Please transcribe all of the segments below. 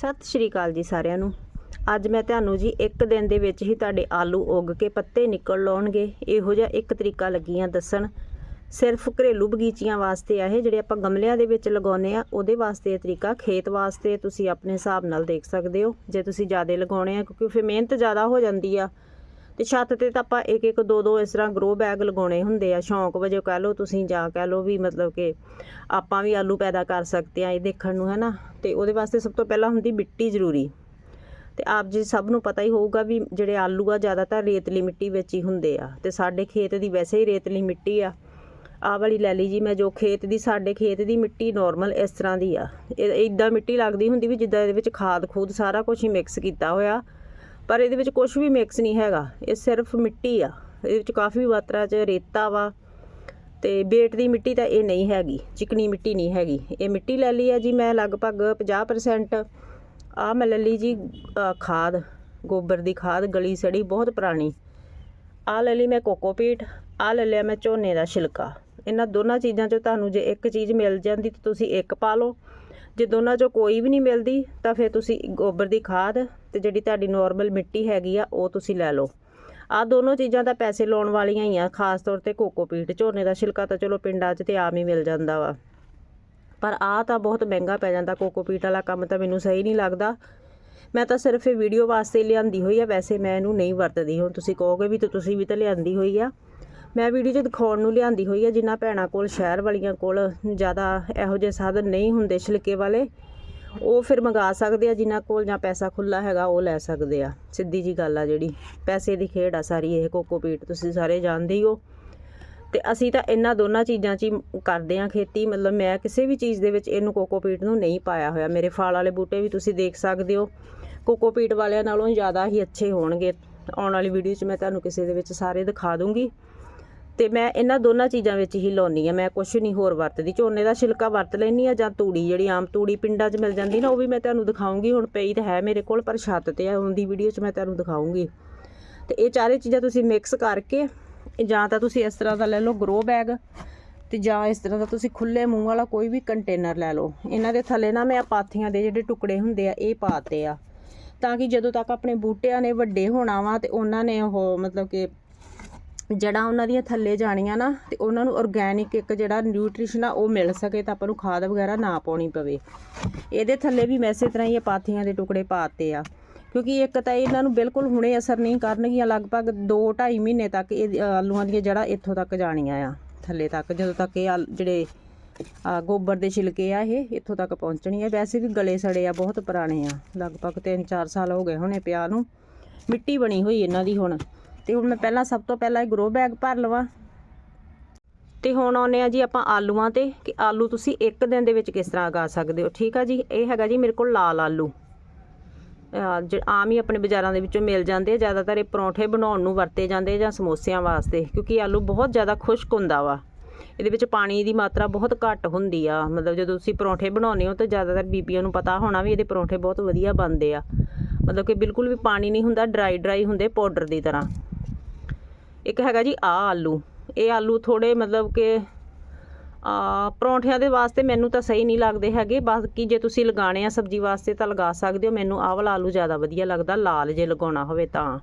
ਸਤਿ ਸ਼੍ਰੀ ਅਕਾਲ ਜੀ ਸਾਰਿਆਂ ਨੂੰ। ਅੱਜ ਮੈਂ ਤੁਹਾਨੂੰ ਜੀ ਇੱਕ ਦਿਨ ਦੇ ਵਿੱਚ ਹੀ ਤੁਹਾਡੇ ਆਲੂ ਉੱਗ ਕੇ ਪੱਤੇ ਨਿਕਲ ਲਾਉਣਗੇ ਇਹੋ ਜਿਹਾ ਇੱਕ ਤਰੀਕਾ ਲੱਗੀਆਂ ਦੱਸਣ। ਸਿਰਫ ਘਰੇਲੂ ਬਗੀਚੀਆਂ ਵਾਸਤੇ ਆ ਇਹ, ਜਿਹੜੇ ਆਪਾਂ ਗਮਲਿਆਂ ਦੇ ਵਿੱਚ ਲਗਾਉਨੇ ਆ, ਉਹਦੇ ਵਾਸਤੇ ਇਹ ਤਰੀਕਾ। ਖੇਤ ਵਾਸਤੇ ਤੁਸੀਂ ਆਪਣੇ ਹਿਸਾਬ ਨਾਲ ਦੇਖ ਸਕਦੇ ਹੋ। ਜੇ ਤੁਸੀਂ ਜ਼ਿਆਦਾ ਲਗਾਉਣੇ ਆ, ਕਿਉਂਕਿ ਫਿਰ ਮਿਹਨਤ ਜ਼ਿਆਦਾ ਹੋ ਜਾਂਦੀ ਆ। ਤੇ ਛੱਤ ਤੇ ਤਾਂ ਆਪਾਂ ਇੱਕ ਇੱਕ ਦੋ ਦੋ ਇਸ ਤਰ੍ਹਾਂ ਗਰੋ ਬੈਗ ਲਗਾਉਣੇ ਹੁੰਦੇ ਆ। ਸ਼ੌਂਕ ਵਜੋਂ ਕਹਿ ਲਓ, ਤੁਸੀਂ ਜਾਂ ਕਹਿ ਲਓ ਵੀ ਮਤਲਬ ਕਿ ਆਪਾਂ ਵੀ ਆਲੂ ਪੈਦਾ ਕਰ ਸਕਦੇ ਆ ਇਹ ਦੇਖਣ ਨੂੰ ਹੈ ਨਾ ਤੇ ਉਹਦੇ ਵਾਸਤੇ ਸਭ ਤੋਂ ਪਹਿਲਾਂ ਹੁੰਦੀ ਮਿੱਟੀ ਜ਼ਰੂਰੀ। ਤੇ ਆਪ ਜੀ ਸਭ ਨੂੰ ਪਤਾ ਹੀ ਹੋਊਗਾ ਵੀ ਜਿਹੜੇ ਆਲੂ ਆ ਜ਼ਿਆਦਾਤਰ ਰੇਤਲੀ ਮਿੱਟੀ ਵਿੱਚ ਹੀ ਹੁੰਦੇ ਆ। ਤੇ ਸਾਡੇ ਖੇਤ ਦੀ ਵੈਸੇ ਹੀ ਰੇਤਲੀ ਮਿੱਟੀ ਆ। ਆਹ ਵਾਲੀ ਲੈ ਲਈ ਜੀ ਮੈਂ ਜੋ ਖੇਤ ਦੀ, ਸਾਡੇ ਖੇਤ ਦੀ ਮਿੱਟੀ ਨਾਰਮਲ ਇਸ ਤਰ੍ਹਾਂ ਦੀ ਆ। ਇਹ ਇਦਾਂ ਮਿੱਟੀ ਲੱਗਦੀ ਹੁੰਦੀ ਵੀ ਜਿੱਦਾਂ ਇਹਦੇ ਵਿੱਚ ਖਾਦ ਖੂਦ ਸਾਰਾ ਕੁਝ ਹੀ ਮਿਕਸ ਕੀਤਾ ਹੋਇਆ। ਪਰ ਇਹਦੇ ਵਿੱਚ ਕੁਝ ਵੀ ਮਿਕਸ ਨਹੀਂ ਹੈਗਾ। ਇਹ ਸਿਰਫ ਮਿੱਟੀ ਆ। ਇਹਦੇ ਵਿੱਚ ਕਾਫੀ ਮਾਤਰਾ 'ਚ ਰੇਤਾ ਵਾ ਤੇ ਬੇਟ ਦੀ ਮਿੱਟੀ ਤਾਂ ਇਹ ਨਹੀਂ ਹੈਗੀ ਚਿਕਨੀ ਮਿੱਟੀ ਨਹੀਂ ਹੈਗੀ। ਇਹ ਮਿੱਟੀ ਲੈ ਲਈ ਆ ਜੀ ਮੈਂ ਲਗਭਗ 50% ਆ ਮੈਂ ਲੈ ਲਈ ਜੀ ਖਾਦ, ਗੋਬਰ ਦੀ ਖਾਦ, ਗਲੀ ਸੜੀ, ਬਹੁਤ ਪੁਰਾਣੀ। ਆ ਲੈ ਲਈ ਮੈਂ ਕੋਕੋਪੀਟ ਆ ਲੈ ਲਿਆ ਮੈਂ ਝੋਨੇ ਦਾ ਛਿਲਕਾ। ਇਹਨਾਂ ਦੋਨਾਂ ਚੀਜ਼ਾਂ 'ਚੋਂ ਤੁਹਾਨੂੰ ਜੇ ਇੱਕ ਚੀਜ਼ ਮਿਲ ਜਾਂਦੀ ਤਾਂ ਤੁਸੀਂ ਇੱਕ ਪਾ ਲਓ। ਜੇ ਦੋਨਾਂ 'ਚੋਂ ਕੋਈ ਵੀ ਨਹੀਂ ਮਿਲਦੀ, ਤਾਂ ਫਿਰ ਤੁਸੀਂ ਗੋਬਰ ਦੀ ਖਾਦ ਤੇ ਜਿਹੜੀ ਤੁਹਾਡੀ ਨਾਰਮਲ ਮਿੱਟੀ ਹੈਗੀ ਆ, ਉਹ ਤੁਸੀਂ ਲੈ ਲਓ। ਆ ਦੋਨੋਂ ਚੀਜ਼ਾਂ ਤਾਂ ਪੈਸੇ ਲਾਉਣ ਵਾਲੀਆਂ ਹੀ ਆ, ਖਾਸ ਤੌਰ ਤੇ ਕੋਕੋਪੀਟ ਝੋਨੇ ਦਾ ਛਿਲਕਾ ਤਾਂ ਚਲੋ ਪਿੰਡਾਂ 'ਚ ਤੇ ਆਮ ਹੀ ਮਿਲ ਜਾਂਦਾ ਵਾ। ਪਰ ਆ ਤਾਂ ਬਹੁਤ ਮਹਿੰਗਾ ਪੈ ਜਾਂਦਾ ਕੋਕੋਪੀਟ ਵਾਲਾ ਕੰਮ ਤਾਂ ਮੈਨੂੰ ਸਹੀ ਨਹੀਂ ਲੱਗਦਾ। ਮੈਂ ਤਾਂ ਸਿਰਫ ਇਹ ਵੀਡੀਓ ਵਾਸਤੇ ਲਿਆਂਦੀ ਹੋਈ ਆ, ਵੈਸੇ ਮੈਂ ਇਹਨੂੰ ਨਹੀਂ ਵਰਤਦੀ, ਹੁਣ ਤੁਸੀਂ ਕਹੋਗੇ ਵੀ ਤੇ ਤੁਸੀਂ ਵੀ ਤਾਂ ਲਿਆਂਦੀ ਹੋਈ ਆ। ਮੈਂ ਵੀਡੀਓ 'ਚ ਦਿਖਾਉਣ ਨੂੰ ਲਿਆਂਦੀ ਹੋਈ ਆ, ਜਿਨ੍ਹਾਂ ਭੈਣਾਂ ਕੋਲ, ਸ਼ਹਿਰ ਵਾਲੀਆਂ ਕੋਲ ਜ਼ਿਆਦਾ ਇਹੋ ਜਿਹੇ ਸਾਧਨ ਨਹੀਂ ਹੁੰਦੇ ਛਿਲਕੇ ਵਾਲੇ। ਉਹ ਫਿਰ ਮੰਗਾ ਸਕਦੇ ਆ, ਜਿਨ੍ਹਾਂ ਕੋਲ ਜਾਂ ਪੈਸਾ ਖੁੱਲਾ ਹੈਗਾ, ਉਹ ਲੈ ਸਕਦੇ ਆ। ਸਿੱਧੀ ਜੀ ਗੱਲ ਆ ਜਿਹੜੀ। ਪੈਸੇ ਦੀ ਖੇਡ ਆ ਸਾਰੀ ਇਹ ਕੋਕੋਪੀਟ ਤੁਸੀਂ ਸਾਰੇ ਜਾਣਦੇ ਹੀ ਹੋ। ਤੇ ਅਸੀਂ ਤਾਂ ਇਹਨਾਂ ਦੋਨਾਂ ਚੀਜ਼ਾਂ 'ਚ ਹੀ ਕਰਦੇ ਆ ਖੇਤੀ। ਮਤਲਬ ਮੈਂ ਕਿਸੇ ਵੀ ਚੀਜ਼ ਦੇ ਵਿੱਚ ਇਹਨੂੰ ਕੋਕੋਪੀਟ ਨੂੰ ਨਹੀਂ ਪਾਇਆ ਹੋਇਆ। ਮੇਰੇ ਫਲ ਵਾਲੇ ਬੂਟੇ ਵੀ ਤੁਸੀਂ ਦੇਖ ਸਕਦੇ ਹੋ। ਕੋਕੋਪੀਟ ਵਾਲਿਆਂ ਨਾਲੋਂ ਜ਼ਿਆਦਾ ਹੀ ਅੱਛੇ ਹੋਣਗੇ। ਆਉਣ ਵਾਲੀ ਵੀਡੀਓ 'ਚ ਮੈਂ ਤੁਹਾਨੂੰ ਕਿਸੇ ਦੇ ਵਿੱਚ ਸਾਰੇ ਦਿਖਾ ਦੂੰਗੀ। ਤੇ ਮੈਂ ਇਹਨਾਂ ਦੋਨਾਂ ਚੀਜ਼ਾਂ ਵਿੱਚ ਹੀ ਲਾਉਣੀ ਆ, ਮੈਂ ਕੁਝ ਨਹੀਂ ਹੋਰ ਵਰਤਦੀ, ਝੋਨੇ ਦਾ ਛਿਲਕਾ ਵਰਤ ਲੈਣੀ ਆ ਜਾਂ ਤੂੜੀ, ਜਿਹੜੀ ਆਮ ਤੂੜੀ ਪਿੰਡਾਂ 'ਚ ਮਿਲ ਜਾਂਦੀ ਨਾ, ਉਹ ਵੀ ਮੈਂ ਤੁਹਾਨੂੰ ਦਿਖਾਉਂਗੀ, ਹੁਣ ਪਈ ਤਾਂ ਹੈ ਮੇਰੇ ਕੋਲ, ਪਰ ਛੱਤ ਤੇ ਆ, ਉਹਦੀ ਵੀਡੀਓ 'ਚ ਮੈਂ ਤੁਹਾਨੂੰ ਦਿਖਾਉਂਗੀ। ਤੇ ਇਹ ਚਾਰੇ ਚੀਜ਼ਾਂ ਤੁਸੀਂ ਮਿਕਸ ਕਰਕੇ, ਜਾਂ ਤਾਂ ਤੁਸੀਂ ਇਸ ਤਰ੍ਹਾਂ ਦਾ ਲੈ ਲਓ ਗਰੋ ਬੈਗ ਤੇ ਜਾਂ ਇਸ ਤਰ੍ਹਾਂ ਦਾ ਤੁਸੀਂ ਖੁੱਲੇ ਮੂੰਹ ਵਾਲਾ ਕੋਈ ਵੀ ਕੰਟੇਨਰ ਲੈ ਲਓ। ਇਹਨਾਂ ਦੇ ਥੱਲੇ ਨਾ ਮੈਂ ਪਾਥੀਆਂ ਦੇ ਜਿਹੜੇ ਟੁਕੜੇ ਹੁੰਦੇ ਆ, ਇਹ ਪਾਤੇ ਆ। ਤਾਂ ਕਿ ਜਦੋਂ ਤੱਕ ਆਪਣੇ ਬੂਟਿਆਂ ਨੇ ਵੱਡੇ ਹੋਣਾ ਵਾ, ਤੇ ਉਹਨਾਂ ਨੇ ਉਹ ਮਤਲਬ ਕਿ ਜੜਾਂ ਉਹਨਾਂ ਦੀਆਂ ਥੱਲੇ ਜਾਣੀਆਂ ਨਾ, ਤੇ ਉਹਨਾਂ ਨੂੰ ਆਰਗੈਨਿਕ ਇੱਕ ਜਿਹੜਾ ਨਿਊਟ੍ਰੀਸ਼ਨ ਆ, ਉਹ ਮਿਲ ਸਕੇ ਤਾਂ ਆਪਾਂ ਨੂੰ ਖਾਦ ਵਗੈਰਾ ਨਾ ਪਾਉਣੀ ਪਵੇ। ਇਹਦੇ ਥੱਲੇ ਵੀ ਮੈਂ ਇਸੇ ਤਰ੍ਹਾਂ ਹੀ ਪਾਥੀਆਂ ਦੇ ਟੁਕੜੇ ਪਾਤੇ ਆ। ਕਿਉਂਕਿ ਇੱਕ ਤਾਂ ਇਹਨਾਂ ਨੂੰ ਬਿਲਕੁਲ ਹੁਣੇ ਅਸਰ ਨਹੀਂ ਕਰਨਗੀਆਂ, ਲਗਭਗ 2-2.5 ਮਹੀਨੇ ਤੱਕ ਇਹ ਆਲੂਆਂ ਦੀਆਂ ਜੜਾਂ ਇੱਥੋਂ ਤੱਕ ਜਾਣੀਆਂ ਆ, ਥੱਲੇ ਤੱਕ, ਜਦੋਂ ਤੱਕ ਇਹ ਆਲ- ਜਿਹੜੇ ਗੋਬਰ ਦੇ ਛਿਲਕੇ ਆ ਇਹ, ਇੱਥੋਂ ਤੱਕ ਪਹੁੰਚਣੀ ਆ ਵੈਸੇ ਵੀ ਗਲੇ ਸੜੇ ਆ, ਬਹੁਤ ਪੁਰਾਣੇ ਆ, ਲਗਭਗ 3-4 ਸਾਲ ਹੋ ਗਏ ਹੋਣੇ ਪਿਆ ਨੂੰ। ਮਿੱਟੀ ਬਣੀ ਹੋਈ ਇਹਨਾਂ ਦੀ ਹੁਣ। ਤੇ ਹੁਣ ਮੈਂ ਪਹਿਲਾਂ ਸਭ ਤੋਂ ਪਹਿਲਾਂ ਇਹ ਗਰੋ ਬੈਗ ਭਰ ਲਵਾਂ। ਤੇ ਹੁਣ ਆਉਨੇ ਆ ਜੀ ਆਪਾਂ ਆਲੂਆਂ ਤੇ, ਕਿ ਆਲੂ ਤੁਸੀਂ ਇੱਕ ਦਿਨ ਦੇ ਵਿੱਚ ਕਿਸ ਤਰ੍ਹਾਂ ਉਗਾ ਸਕਦੇ ਹੋ, ਠੀਕ ਆ ਜੀ? ਇਹ ਹੈਗਾ ਜੀ ਮੇਰੇ ਕੋਲ ਲਾਲ ਆਲੂ। ਅਹ ਆਮ ਹੀ ਆਪਣੇ ਬਾਜ਼ਾਰਾਂ ਦੇ ਵਿੱਚੋਂ ਮਿਲ ਜਾਂਦੇ ਆ, ਜ਼ਿਆਦਾਤਰ ਇਹ ਪਰੌਂਠੇ ਬਣਾਉਣ ਨੂੰ ਵਰਤੇ ਜਾਂਦੇ ਆ ਜਾਂ ਸਮੋਸਿਆਂ ਵਾਸਤੇ, ਕਿਉਂਕਿ ਆਲੂ ਬਹੁਤ ਜ਼ਿਆਦਾ ਖੁਸ਼ਕ ਹੁੰਦਾ ਵਾ। ਇਹਦੇ ਵਿੱਚ ਪਾਣੀ ਦੀ ਮਾਤਰਾ ਬਹੁਤ ਘੱਟ ਹੁੰਦੀ ਆ, ਮਤਲਬ ਜਦੋਂ ਤੁਸੀਂ ਪਰੌਂਠੇ ਬਣਾਉਂਦੇ ਹੋ ਤਾਂ ਜ਼ਿਆਦਾਤਰ ਬੀਬੀਆਂ ਨੂੰ ਪਤਾ ਹੋਣਾ ਵੀ ਇਹਦੇ ਪਰੌਂਠੇ ਬਹੁਤ ਵਧੀਆ ਬਣਦੇ ਆ। ਮਤਲਬ ਕਿ ਬਿਲਕੁਲ ਵੀ ਪਾਣੀ ਨਹੀਂ ਹੁੰਦਾ ਡਰਾਈ ਡਰਾਈ ਹੁੰਦੇ ਪਾਊਡਰ ਦੀ ਤਰ੍ਹਾਂ। ਇੱਕ ਹੈਗਾ ਜੀ ਆ ਆਲੂ। ਇਹ ਆਲੂ ਥੋੜੇ ਮਤਲਬ ਕਿ, ਆ, ਪਰੌਂਠਿਆਂ ਦੇ ਵਾਸਤੇ ਮੈਨੂੰ ਤਾਂ ਸਹੀ ਨਹੀਂ ਲੱਗਦੇ ਹੈਗੇ। ਬਾਕੀ ਜੇ ਤੁਸੀਂ ਲਗਾਣੇ ਆ ਸਬਜ਼ੀ ਵਾਸਤੇ ਤਾਂ ਲਗਾ ਸਕਦੇ ਹੋ। ਮੈਨੂੰ ਆਹ ਵਾਲਾ ਆਲੂ ਜ਼ਿਆਦਾ ਵਧੀਆ ਲੱਗਦਾ। ਲਾਲ ਜੇ ਲਗਾਉਣਾ ਹੋਵੇ ਤਾਂ।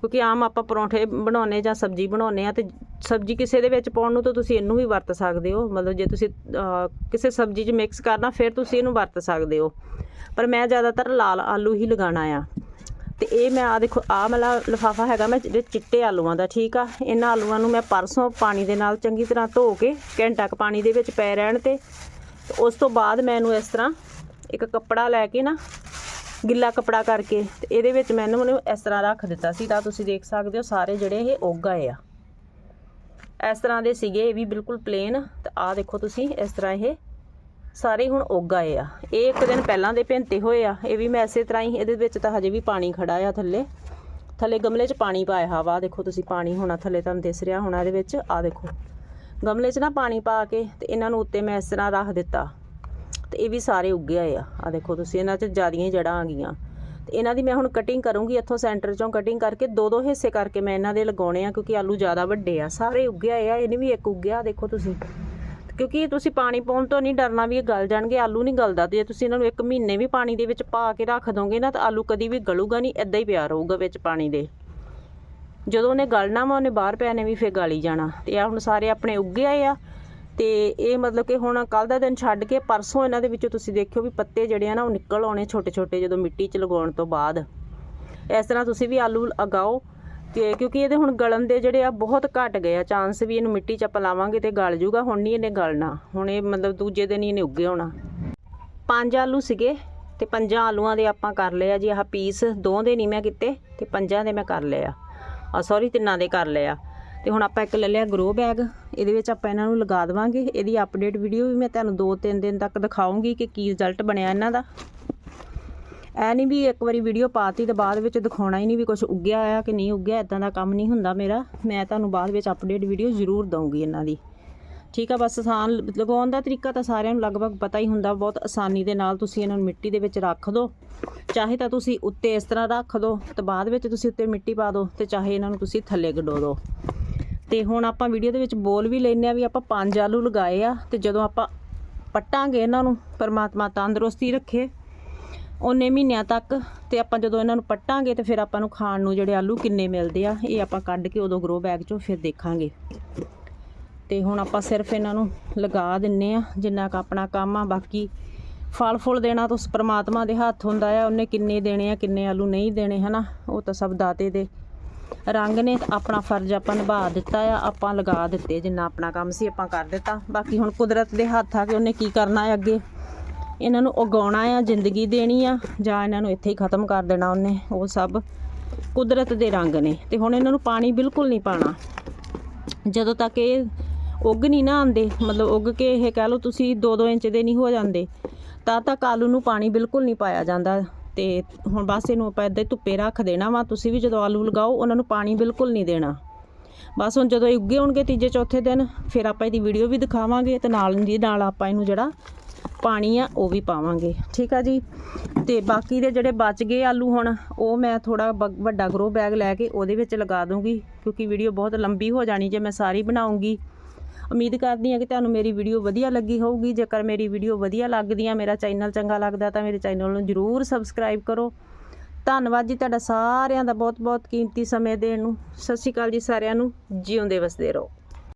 ਕਿਉਂਕਿ ਆਮ ਆਪਾਂ ਪਰੌਂਠੇ ਬਣਾਉਨੇ ਜਾਂ ਸਬਜ਼ੀ ਬਣਾਉਨੇ ਆ ਤੇ ਸਬਜ਼ੀ ਕਿਸੇ ਦੇ ਵਿੱਚ ਪਾਉਣ ਨੂੰ ਤਾਂ ਤੁਸੀਂ ਇਹਨੂੰ ਵੀ ਵਰਤ ਸਕਦੇ ਹੋ। ਮਤਲਬ ਜੇ ਤੁਸੀਂ ਕਿਸੇ ਸਬਜ਼ੀ 'ਚ ਮਿਕਸ ਕਰਨਾ, ਫਿਰ ਤੁਸੀਂ ਇਹਨੂੰ ਵਰਤ ਸਕਦੇ ਹੋ। ਪਰ ਮੈਂ ਜ਼ਿਆਦਾਤਰ ਲਾਲ ਆਲੂ ਹੀ ਲਗਾਉਣਾ ਆ। ਤੇ ਇਹ ਮੈਂ ਆ ਦੇਖੋ ਆ ਵਾਲਾ ਲਫਾਫਾ ਹੈਗਾ ਮੈਂ ਜਿਹੜੇ ਚਿੱਟੇ ਆਲੂਆਂ ਦਾ, ਠੀਕ ਆ? ਇਹਨਾਂ ਆਲੂਆਂ ਨੂੰ ਮੈਂ ਪਰਸੋਂ ਪਾਣੀ ਦੇ ਨਾਲ ਚੰਗੀ ਤਰ੍ਹਾਂ ਧੋ ਕੇ ਘੰਟਾ ਕੁ ਪਾਣੀ ਦੇ ਵਿੱਚ ਪੈ ਰਹਿਣ ਤੇ ਤੇ ਉਸ ਤੋਂ ਬਾਅਦ ਮੈਂ ਇਹਨੂੰ ਇਸ ਤਰ੍ਹਾਂ ਇੱਕ ਕੱਪੜਾ ਲੈ ਕੇ ਨਾ ਗਿੱਲਾ ਕੱਪੜਾ ਕਰਕੇ ਤੇ ਇਹਦੇ ਵਿੱਚ ਮੈਂ ਇਹਨੂੰ ਇਸ ਤਰ੍ਹਾਂ ਰੱਖ ਦਿੱਤਾ ਸੀ। ਤਾਂ ਤੁਸੀਂ ਦੇਖ ਸਕਦੇ ਹੋ ਸਾਰੇ ਜਿਹੜੇ ਇਹ ਉੱਗ ਆਏ ਆ। ਇਸ ਤਰ੍ਹਾਂ ਦੇ ਸੀਗੇ, ਇਹ ਵੀ ਬਿਲਕੁਲ ਪਲੇਨ ਤੇ ਆਹ ਦੇਖੋ ਤੁਸੀਂ ਇਸ ਤਰ੍ਹਾਂ ਇਹ ਸਾਰੇ ਹੁਣ ਉੱਗ ਆਏ ਆ। ਇਹ ਇੱਕ ਦਿਨ ਪਹਿਲਾਂ ਦੇ ਭਿੰਤੇ ਹੋਏ ਆ। ਇਹ ਵੀ ਮੈਂ ਇਸੇ ਤਰ੍ਹਾਂ ਹੀ ਇਹਦੇ ਵਿੱਚ ਤਾਂ ਹਜੇ ਵੀ ਪਾਣੀ ਖੜਾ ਆ ਥੱਲੇ। ਥੱਲੇ ਗਮਲੇ 'ਚ ਪਾਣੀ ਪਾਇਆ ਵਾ। ਦੇਖੋ ਤੁਸੀਂ ਪਾਣੀ ਹੋਣਾ ਥੱਲੇ ਤੁਹਾਨੂੰ ਦਿਸ ਰਿਹਾ ਹੋਣਾ ਇਹਦੇ ਵਿੱਚ। ਆ ਦੇਖੋ। ਗਮਲੇ 'ਚ ਨਾ ਪਾਣੀ ਪਾ ਕੇ ਤੇ ਇਹਨਾਂ ਨੂੰ ਉੱਤੇ ਮੈਂ ਇਸ ਤਰ੍ਹਾਂ ਰੱਖ ਦਿੱਤਾ। ਤੇ ਇਹ ਵੀ ਸਾਰੇ ਉੱਗੇ ਆਏ ਆ। ਆ ਦੇਖੋ ਤੁਸੀਂ ਇਹਨਾਂ 'ਚ ਜ਼ਿਆਦੀਆਂ ਜੜਾਂ ਆ ਗਈਆਂ। ਤੇ ਇਹਨਾਂ ਦੀ ਮੈਂ ਹੁਣ ਕਟਿੰਗ ਕਰੂੰਗੀ ਇੱਥੋਂ ਸੈਂਟਰ 'ਚੋਂ ਕਟਿੰਗ ਕਰਕੇ। ਦੋ ਦੋ ਹਿੱਸੇ ਕਰਕੇ ਮੈਂ ਇਹਨਾਂ ਦੇ ਲਗਾਉਣੇ ਆ ਕਿਉਂਕਿ ਆਲੂ ਜ਼ਿਆਦਾ ਵੱਡੇ ਆ। ਸਾਰੇ ਉੱਗੇ ਆਏ ਆ। ਇਹਨੇ ਵੀ ਇੱਕ ਉੱਗਿਆ। ਦੇਖੋ ਤੁਸੀਂ। ਕਿਉਂਕਿ ਤੁਸੀਂ ਪਾਣੀ ਪਾਉਣ ਤੋਂ ਨਹੀਂ ਡਰਨਾ ਵੀ ਇਹ ਗਲ ਜਾਣਗੇ, ਆਲੂ ਨਹੀਂ ਗਲਦਾ। ਤੇ ਜੇ ਤੁਸੀਂ ਇਹਨਾਂ ਨੂੰ ਇੱਕ ਮਹੀਨੇ ਵੀ ਪਾਣੀ ਦੇ ਵਿੱਚ ਪਾ ਕੇ ਰੱਖ ਦੋਗੇ ਨਾ, ਤਾਂ ਆਲੂ ਕਦੀ ਵੀ ਗਲੂਗਾ ਨਹੀਂ ਇਦਾਂ ਹੀ ਪਿਆ ਰਹੂਗਾ ਵਿੱਚ ਪਾਣੀ ਦੇ। ਜਦੋਂ ਉਹਨੇ ਗਲਣਾ ਵਾ, ਉਹਨੇ ਬਾਹਰ ਪੈਣੇ ਵੀ ਫੇਰ ਗਲ ਹੀ ਜਾਣਾ। ਤੇ ਆ ਹੁਣ ਸਾਰੇ ਆਪਣੇ ਉੱਗੇ ਆਏ ਆ। ਤੇ ਇਹ ਮਤਲਬ ਕਿ ਹੁਣ ਕੱਲ ਦਾ ਦਿਨ ਛੱਡ ਕੇ ਪਰਸੋਂ ਇਹਨਾਂ ਦੇ ਵਿੱਚੋਂ ਤੁਸੀਂ ਦੇਖਿਓ ਵੀ ਪੱਤੇ ਜਿਹੜੇ ਆ ਨਾ, ਉਹ ਨਿਕਲ ਆਉਣੇ ਛੋਟੇ ਛੋਟੇ ਜਦੋਂ ਮਿੱਟੀ 'ਚ ਲਗਾਉਣ ਤੋਂ ਬਾਅਦ। ਇਸ ਤਰ੍ਹਾਂ ਤੁਸੀਂ ਵੀ ਆਲੂ ਉਗਾਓ ਤੇ ਕਿਉਂਕਿ ਇਹਦੇ ਹੁਣ ਗਲਣ ਦੇ ਜਿਹੜੇ ਆ ਬਹੁਤ ਘਟ ਗਏ ਆ। ਚਾਂਸ ਵੀ ਇਹਨੂੰ ਮਿੱਟੀ 'ਚ ਆਪਾਂ ਲਾਵਾਂਗੇ ਤੇ ਗਲ ਜੂਗਾ। ਹੁਣ ਨਹੀਂ ਇਹਨੇ ਗਲਣਾ। ਹੁਣ ਇਹ ਮਤਲਬ ਦੂਜੇ ਦਿਨ ਹੀ ਇਹਨੇ ਉੱਗੇ ਹੋਣਾ। ਪੰਜ ਆਲੂ ਸੀਗੇ ਤੇ ਪੰਜਾਂ ਆਲੂਆਂ ਦੇ ਆਪਾਂ ਕਰ ਲਏ ਆ ਜੀ ਆਹ ਪੀਸ ਦੋ ਦੇ ਨਹੀਂ ਮੈਂ ਕੀਤੇ ਤੇ ਪੰਜਾਂ ਦੇ ਮੈਂ ਕਰ ਲਏ ਆ। ਆ ਸੌਰੀ ਤਿੰਨਾਂ ਦੇ ਕਰ ਲਏ ਆ। ਤੇ ਹੁਣ ਆਪਾਂ ਇੱਕ ਲੈ ਲਿਆ ਗਰੋ ਬੈਗ ਇਹਦੇ ਵਿੱਚ ਆਪਾਂ ਇਹਨਾਂ ਨੂੰ ਲਗਾ ਦੇਵਾਂਗੇ। ਇਹਦੀ ਅਪਡੇਟ ਵੀਡੀਓ ਵੀ ਮੈਂ ਤੁਹਾਨੂੰ 2-3 ਦਿਨ ਤੱਕ ਦਿਖਾਉਂਗੀ ਕਿ ਕੀ ਰਿਜ਼ਲਟ ਬਣਿਆ ਇਹਨਾਂ ਦਾ। ਐ ਨਹੀਂ ਵੀ ਇੱਕ ਵਾਰੀ ਵੀਡੀਓ ਪਾਤੀ ਤੇ ਬਾਅਦ ਵਿੱਚ ਦਿਖਾਉਣਾ ਹੀ ਨਹੀਂ ਵੀ ਕੁਝ ਉੱਗਿਆ ਆ ਕਿ ਨਹੀਂ ਉੱਗਿਆ ਇਦਾਂ ਦਾ ਕੰਮ ਨਹੀਂ ਹੁੰਦਾ ਮੇਰਾ। ਮੈਂ ਤੁਹਾਨੂੰ ਬਾਅਦ ਵਿੱਚ ਅਪਡੇਟ ਵੀਡੀਓ ਜ਼ਰੂਰ ਦਊਂਗੀ ਇਹਨਾਂ ਦੀ। ਠੀਕ ਆ, ਬਸ ਆਸਾਨ ਲਗਾਉਣ ਦਾ ਤਰੀਕਾ ਤਾਂ ਸਾਰਿਆਂ ਨੂੰ ਲਗਭਗ ਪਤਾ ਹੀ ਹੁੰਦਾ, ਬਹੁਤ ਆਸਾਨੀ ਦੇ ਨਾਲ ਤੁਸੀਂ ਇਹਨਾਂ ਨੂੰ ਮਿੱਟੀ ਦੇ ਵਿੱਚ ਰੱਖ ਦਿਓ ਚਾਹੇ ਤਾਂ ਤੁਸੀਂ ਉੱਤੇ ਇਸ ਤਰ੍ਹਾਂ ਰੱਖ ਦਿਓ ਤੇ ਬਾਅਦ ਵਿੱਚ ਤੁਸੀਂ ਉੱਤੇ ਮਿੱਟੀ ਪਾ ਦਿਓ ਤੇ ਚਾਹੇ ਇਹਨਾਂ ਨੂੰ ਤੁਸੀਂ ਥੱਲੇ ਗਡੋ ਦਿਓ ਤੇ ਹੁਣ ਆਪਾਂ ਵੀਡੀਓ ਦੇ ਵਿੱਚ ਬੋਲ ਵੀ ਲੈਨੇ ਆ ਵੀ ਆਪਾਂ ਪੰਜ ਆਲੂ ਲਗਾਏ ਆ ਤੇ ਜਦੋਂ ਆਪਾਂ ਪੱਟਾਂਗੇ ਇਹਨਾਂ ਨੂੰ, ਪਰਮਾਤਮਾ ਤੰਦਰੁਸਤੀ ਰੱਖੇ। ਉਨੇ ਮਹੀਨਿਆਂ ਤੱਕ ਤੇ ਆਪਾਂ ਜਦੋਂ ਇਹਨਾਂ ਨੂੰ ਪੱਟਾਂਗੇ ਤੇ ਫਿਰ ਆਪਾਂ ਨੂੰ ਖਾਣ ਨੂੰ ਜਿਹੜੇ ਆਲੂ ਕਿੰਨੇ ਮਿਲਦੇ ਆ, ਇਹ ਆਪਾਂ ਕੱਢ ਕੇ ਉਦੋਂ ਗਰੋ ਬੈਗ ਚੋਂ ਫਿਰ ਦੇਖਾਂਗੇ। ਤੇ ਹੁਣ ਆਪਾਂ ਸਿਰਫ ਇਹਨਾਂ ਨੂੰ ਲਗਾ ਦਿੰਨੇ ਆ, ਜਿੰਨਾ ਕੁ ਆਪਣਾ ਕੰਮ ਆ, ਬਾਕੀ ਫਲ ਫੁੱਲ ਦੇਣਾ ਤਾਂ ਉਸ ਪ੍ਰਮਾਤਮਾ ਦੇ ਹੱਥ ਹੁੰਦਾ ਆ, ਉਹਨੇ ਕਿੰਨੇ ਦੇਣੇ ਆ, ਕਿੰਨੇ ਆਲੂ ਨਹੀਂ ਦੇਣੇ, ਹਨਾ? ਉਹ ਤਾਂ ਸਭ ਦਾਤੇ ਦੇ ਰੰਗ ਨੇ ਆਪਣਾ ਫਰਜ਼ ਆਪਾਂ ਨਿਭਾ ਦਿੱਤਾ ਆ, ਆਪਾਂ ਲਗਾ ਦਿੱਤੇ ਜਿੰਨਾ ਆਪਣਾ ਕੰਮ ਸੀ ਆਪਾਂ ਕਰ ਦਿੱਤਾ। ਬਾਕੀ ਹੁਣ ਕੁਦਰਤ ਦੇ ਹੱਥ ਆ ਕਿ ਉਹਨੇ ਕੀ ਕਰਨਾ ਹੈ ਅੱਗੇ? ਇਹਨਾਂ ਨੂੰ ਉਗਾਉਣਾ ਆ, ਜ਼ਿੰਦਗੀ ਦੇਣੀ ਆ, ਜਾਂ ਇਹਨਾਂ ਨੂੰ ਇੱਥੇ ਹੀ ਖਤਮ ਕਰ ਦੇਣਾ ਉਹਨੇ, ਉਹ ਸਭ ਕੁਦਰਤ ਦੇ ਰੰਗ ਨੇ। ਤੇ ਹੁਣ ਇਹਨਾਂ ਨੂੰ ਪਾਣੀ ਬਿਲਕੁਲ ਨਹੀਂ ਪਾਣਾ। ਜਦੋਂ ਤੱਕ ਇਹ ਉੱਗ ਨਹੀਂ ਨਾ ਆਉਂਦੇ, ਮਤਲਬ ਉੱਗ ਕੇ ਇਹ ਕਹਿ ਲਓ ਤੁਸੀਂ 2-2 ਇੰਚ ਦੇ ਨਹੀਂ ਹੋ ਜਾਂਦੇ, ਤਾਂ ਤੱਕ ਆਲੂ ਨੂੰ ਪਾਣੀ ਬਿਲਕੁਲ ਨਹੀਂ ਪਾਇਆ ਜਾਂਦਾ। ਤੇ ਹੁਣ ਬਸ ਇਹਨੂੰ ਆਪਾਂ ਇੱਦਾਂ ਧੁੱਪੇ ਰੱਖ ਦੇਣਾ ਵਾ, ਤੁਸੀਂ ਵੀ ਜਦੋਂ ਆਲੂ ਲਗਾਓ, ਉਹਨਾਂ ਨੂੰ ਪਾਣੀ ਬਿਲਕੁਲ ਨਹੀਂ ਦੇਣਾ। ਬਸ ਹੁਣ ਜਦੋਂ ਇਹ ਉੱਗੇ ਹੋਣਗੇ ਤੀਜੇ ਚੌਥੇ ਦਿਨ, ਫਿਰ ਆਪਾਂ ਇਹਦੀ ਵੀਡੀਓ ਵੀ ਦਿਖਾਵਾਂਗੇ ਤੇ ਨਾਲ ਦੀ ਨਾਲ ਆਪਾਂ ਇਹਨੂੰ ਜਿਹੜਾ ਪਾਣੀ ਆ, ਉਹ ਵੀ ਪਾਵਾਂਗੇ। ਠੀਕ ਆ ਜੀ? ਤੇ ਬਾਕੀ ਦੇ ਜਿਹੜੇ ਬਚ ਗਏ ਆਲੂ ਹੁਣ, ਉਹ ਮੈਂ ਥੋੜਾ ਵੱਡਾ ਗਰੋ ਬੈਗ ਲੈ ਕੇ ਉਹਦੇ ਵਿੱਚ ਲਗਾ ਦੂੰਗੀ, ਕਿਉਂਕਿ ਵੀਡੀਓ ਬਹੁਤ ਲੰਬੀ ਹੋ ਜਾਣੀ ਜੇ ਮੈਂ ਸਾਰੀ ਬਣਾਉਂਗੀ। ਉਮੀਦ ਕਰਦੀ ਹਾਂ ਕਿ ਤੁਹਾਨੂੰ ਮੇਰੀ ਵੀਡੀਓ ਵਧੀਆ ਲੱਗੀ ਹੋਊਗੀ। ਜੇਕਰ ਮੇਰੀ ਵੀਡੀਓ ਵਧੀਆ ਲੱਗਦੀ ਆ, ਮੇਰਾ ਚੈਨਲ ਚੰਗਾ ਲੱਗਦਾ ਤਾਂ ਮੇਰੇ ਚੈਨਲ ਨੂੰ ਜਰੂਰ ਸਬਸਕ੍ਰਾਈਬ ਕਰੋ। ਧੰਨਵਾਦ ਜੀ ਤੁਹਾਡਾ ਸਾਰਿਆਂ ਦਾ ਬਹੁਤ ਬਹੁਤ ਕੀਮਤੀ ਸਮੇਂ ਦੇਣ ਨੂੰ। ਸਤਿ ਸ਼੍ਰੀ ਅਕਾਲ ਜੀ ਸਾਰਿਆਂ ਨੂੰ। ਜਿਉਂਦੇ ਵਸਦੇ ਰਹੋ।